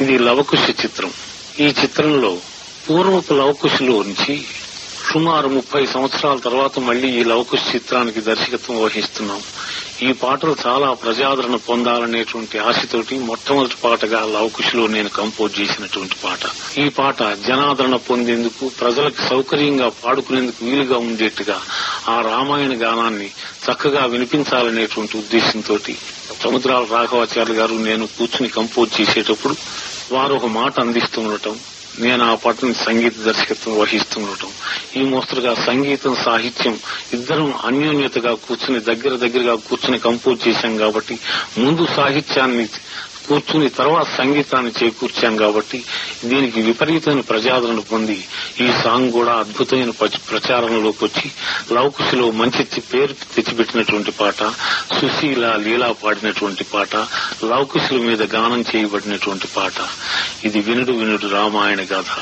ఇది లవకుశ చిత్రం. ఈ చిత్రంలో పూర్వపు లవకుశలో నుంచి సుమారు ముప్పై సంవత్సరాల తర్వాత మళ్ళీ ఈ లవకుశ చిత్రానికి దర్శకత్వం వహిస్తున్నాం. ఈ పాటలు చాలా ప్రజాదరణ పొందాలనేటువంటి ఆశతోటి మొట్టమొదటి పాటగా లవకుశలో నేను కంపోజ్ చేసినటువంటి పాట. ఈ పాట జనాదరణ పొందేందుకు ప్రజలకు సౌకర్యంగా పాడుకునేందుకు వీలుగా ఉండేట్టుగా ఆ రామాయణ గానాన్ని చక్కగా వినిపించాలనేటువంటి ఉద్దేశంతో సముద్రాల రాఘవాచార్య గారు నేను కూర్చుని కంపోజ్ చేసేటప్పుడు వారు ఒక మాట అందిస్తుండటం నేను ఆ పాటను సంగీత దర్శకత్వం వహిస్తుండటం. ఈ మోస్తరుగా సంగీతం సాహిత్యం ఇద్దరం అన్యోన్యతగా కూర్చుని దగ్గర దగ్గరగా కూర్చుని కంపోజ్ చేశాం కాబట్టి ముందు సాహిత్యాన్ని కూర్చుని తర్వాత సంగీతాన్ని చేకూర్చాం కాబట్టి దీనికి విపరీతమైన ప్రజాదరణ పొంది ఈ సాంగ్ కూడా అద్భుతమైన ప్రచారంలోకి వచ్చి లవకుశలో మంచి పేరు తెచ్చిపెట్టినటువంటి పాట సుశీల లీలా పాడినటువంటి పాట లవకుశుల మీద గానం చేయబడినటువంటి పాట. ఇది వినుడు వినుడు రామాయణ గాథ.